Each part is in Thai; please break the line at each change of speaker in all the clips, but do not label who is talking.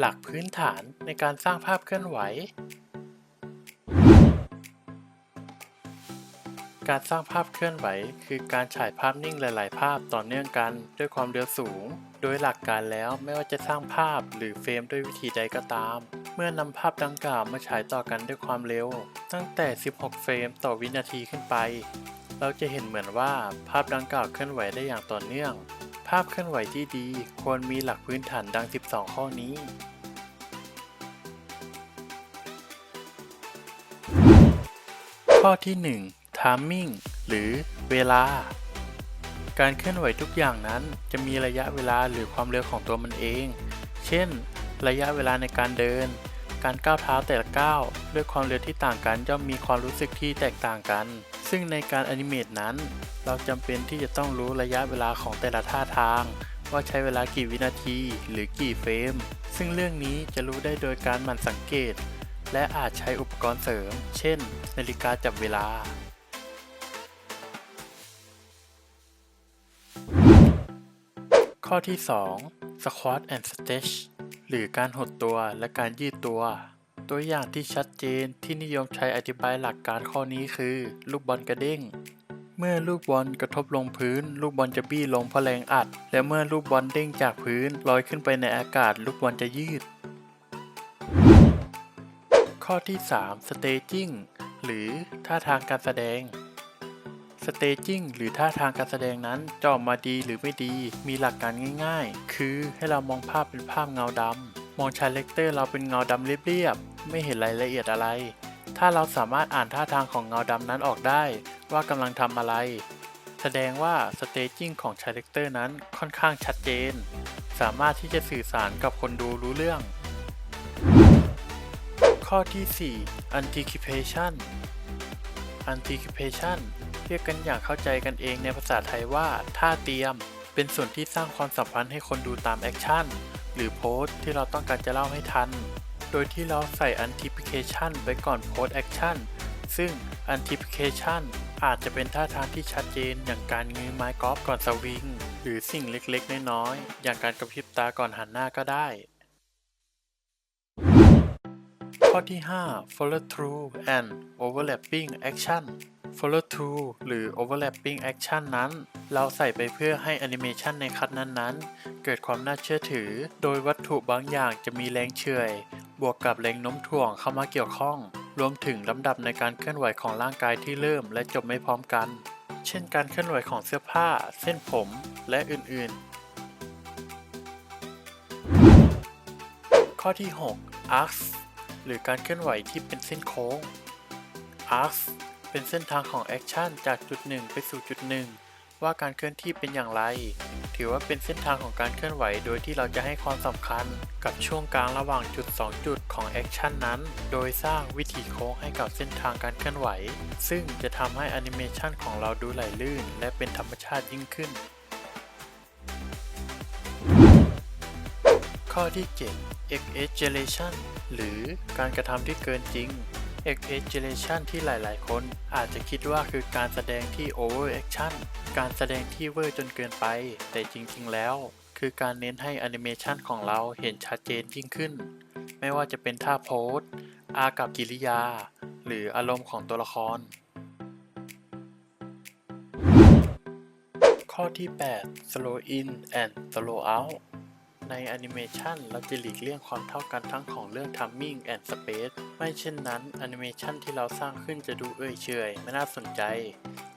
หลักพื้นฐานในการสร้างภาพเคลื่อนไหว การสร้างภาพเคลื่อนไหว คือการฉายภาพนิ่งหลาย ๆ ภาพต่อเนื่องกันด้วยความเร็วสูง โดยหลักการแล้วไม่ว่าจะสร้างภาพหรือเฟรมด้วยวิธีใดก็ตาม เมื่อนำภาพดังกล่าวมาฉายต่อกันด้วยความเร็ว ตั้งแต่ 16 เฟรมต่อวินาทีขึ้นไป เราจะเห็นเหมือนว่าภาพดังกล่าวเคลื่อนไหวได้อย่างต่อเนื่อง ภาพเคลื่อนไหวที่ดีควรมีหลักพื้นฐานดัง 12 ข้อนี้ ข้อที่ 1 timing หรือเวลา การเคลื่อนไหวทุกอย่างนั้นจะมีระยะเวลาหรือความเร็วของตัวมันเอง เช่น ระยะเวลาในการเดิน การก้าวเท้าแต่ละก้าวด้วยความเร็วที่ต่างกันย่อมมีความรู้สึกที่แตกต่างกัน ซึ่งในการแอนิเมตนั้น เราจำเป็นที่จะต้องรู้ระยะเวลาของแต่ละท่าทาง ว่าใช้เวลากี่วินาทีหรือกี่เฟรม ซึ่งเรื่องนี้จะรู้ได้โดยการหมั่นสังเกต และอาจใช้อุปกรณ์เสริม เช่น นาฬิกาจับเวลาข้อที่ 2 squat and stretch หรือการหดตัวและการยืดตัว ตัวอย่างที่ชัดเจนที่นิยมใช้อธิบายหลักการข้อนี้คือ ลูกบอลกระเด้ง เมื่อลูกบอลกระทบลงพื้น ลูกบอลจะบี้ลงเพราะแรงอัด และเมื่อลูกบอลเด้งจากพื้นลอยขึ้นไปในอากาศ ลูกบอลจะยืด ข้อที่ 3 staging หรือท่าทางการแสดง staging หรือท่าทางการแสดงนั้นจะออกมาดีหรือไม่ดีมีหลักการง่าย ๆ คือให้เรามองภาพเป็นภาพเงาดำ มองชายเลกเตอร์เราเป็นเงาดำเรียบๆ ไม่เห็นรายละเอียดอะไร ถ้าเราสามารถอ่านท่าทางของเงาดำนั้นออกได้ ว่ากำลังทำอะไร แสดงว่า staging ของชายเลกเตอร์นั้นค่อนข้างชัดเจน สามารถที่จะสื่อสารกับคนดูรู้เรื่อง ข้อที่ 4 anticipation anticipation เรียกกันอย่างเข้าใจกันเองในภาษาไทยว่า ท่าเตรียม เป็นส่วนที่สร้างความสัมพันธ์ให้คนดูตามแอคชั่น หรือโพสต์ที่เราต้องการจะเล่าให้ทัน โดยที่เราใส่ anticipation ไว้ก่อนโพสต์แอคชั่นซึ่ง anticipation อาจจะเป็นท่าทางที่ชัดเจนอย่างการงื้อไม้กอล์ฟก่อนสวิง หรือสิ่งเล็กๆ น้อยๆ อย่างการกระพริบตาก่อนหันหน้าก็ได้ ข้อที่ 5 follow through and overlapping action follow to หรือ overlapping action นั้น เราใส่ไปเพื่อให้แอนิเมชันในคัดนั้นๆ เกิดความน่าเชื่อถือ โดยวัตถุบางอย่างจะมีแรงเฉื่อย บวกกับแรงโน้มถ่วงเข้ามาเกี่ยวข้อง รวมถึงลำดับในการเคลื่อนไหวของร่างกายที่เริ่มและจบไม่พร้อมกัน เช่นการเคลื่อนไหวของเสื้อผ้า เส้นผม และอื่นๆ ข้อที่ 6 arcs หรือการเคลื่อนไหวที่เป็นเส้นโค้ง arcs เป็นเส้นทางของแอคชั่นจากจุดหนึ่งไปสู่จุดหนึ่งว่าการเคลื่อนที่เป็นอย่างไร ถือว่าเป็นเส้นทางของการเคลื่อนไหวโดยที่เราจะให้ความสำคัญกับช่วงกลางระหว่างจุด 2 จุดของแอคชั่นนั้น โดยสร้างวิถีโค้งให้กับเส้นทางการเคลื่อนไหว ซึ่งจะทำให้แอนิเมชันของเราดูไหลลื่น และเป็นธรรมชาติยิ่งขึ้น ข้อที่ 7 exaggeration หรือการกระทำที่เกินจริง exaggeration ที่หลายๆ คน อาจจะคิดว่าคือการแสดงที่ over action การแสดงที่เวอร์จนเกินไป แต่จริงๆ แล้ว คือการเน้นให้แอนิเมชันของเราเห็นชัดเจนยิ่งขึ้น ไม่ว่าจะเป็นท่าโพสอากับกิริยา หรืออารมณ์ของตัวละคร ข้อที่ 8 slow in and slow out ในแอนิเมชันเราจะหลีกเลี่ยงความเท่ากันทั้งของเรื่อง timing and space ไม่เช่นนั้นแอนิเมชันที่เราสร้างขึ้นจะดูเอื่อยเฉยไม่น่าสนใจ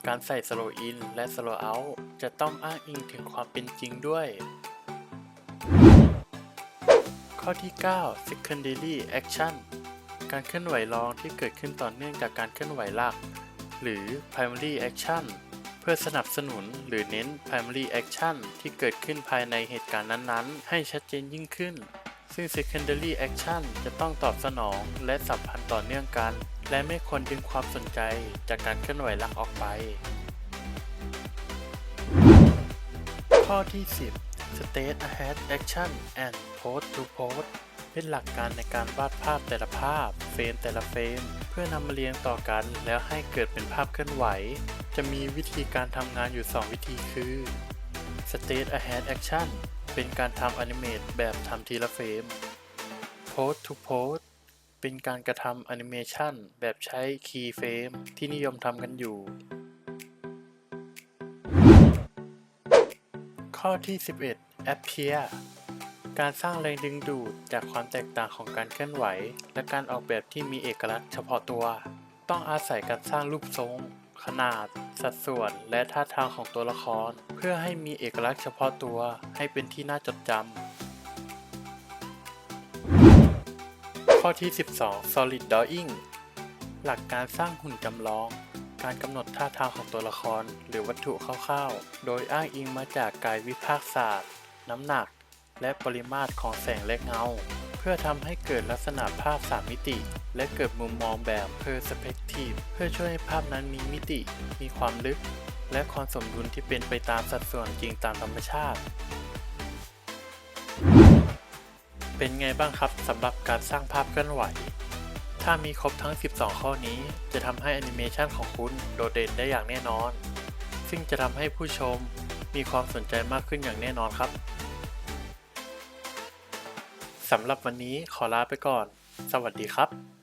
การใส่ slow in และ slow out จะต้องอ้างอิงถึงความเป็นจริงด้วย ข้อที่ 9 secondary action การเคลื่อนไหวรองที่เกิดขึ้นต่อเนื่องจากการเคลื่อนไหวหลัก หรือ primary action พื่อสนับสนุนหรือเน้น primary action ที่เกิดขึ้นภายในเหตุการณ์นั้นๆ ให้ชัดเจนยิ่งขึ้น ซึ่ง secondary action จะต้องตอบสนองและสัมพันธ์ต่อเนื่องกัน และไม่ควรดึงความสนใจจากการเคลื่อนไหวหลักออกไป ข้อที่ 10 state ahead action and pose to pose เป็นหลักการในการวาดภาพแต่ละภาพ เฟรมแต่ละเฟรม เพื่อนำมาเรียงต่อกันแล้วให้เกิดเป็นภาพเคลื่อนไหว จะมีวิธีการทำงานอยู่ 2 วิธีคือ State Ahead Action เป็นการทำอนิเมตแบบทำทีละเฟรม Pose to Pose เป็นการกระทำแอนิเมชันแบบใช้คีย์เฟรมที่นิยมทำกันอยู่ ข้อที่ 11 Appear การสร้างแรงดึงดูดจากความแตกต่างของการเคลื่อนไหว และการออกแบบที่มีเอกลักษณ์เฉพาะตัว ต้องอาศัยการสร้างรูปทรง ขนาด สัดส่วน และท่าทางของตัวละคร เพื่อให้มีเอกลักษณ์เฉพาะตัวให้เป็นที่น่าจดจำ ข้อที่ 12 Solid Drawing หลักการสร้างหุ่นจำลอง การกำหนดท่าทางของตัวละครหรือวัตถุคร่าวๆ โดยอ้างอิงมาจากกายวิภาคศาสตร์ น้ำหนัก และปริมาตรของแสงและเงา เพื่อทำให้เกิดลักษณะภาพ3มิติ และเกิดมุมมองแบบ เพื่อช่วยให้ภาพนั้นมีมิติ มีความลึก และความสมดุลที่เป็นไปตามสัดส่วนจริงตามธรรมชาติ เป็นไงบ้างครับสำหรับการสร้างภาพเคลื่อนไหว ถ้ามีครบทั้ง 12 ข้อนี้ จะทำให้แอนิเมชันของคุณโดดเด่นได้อย่างแน่นอน ซึ่งจะทำให้ผู้ชมมีความสนใจมากขึ้นอย่างแน่นอนครับสำหรับวันนี้ขอลาไปก่อน สวัสดีครับ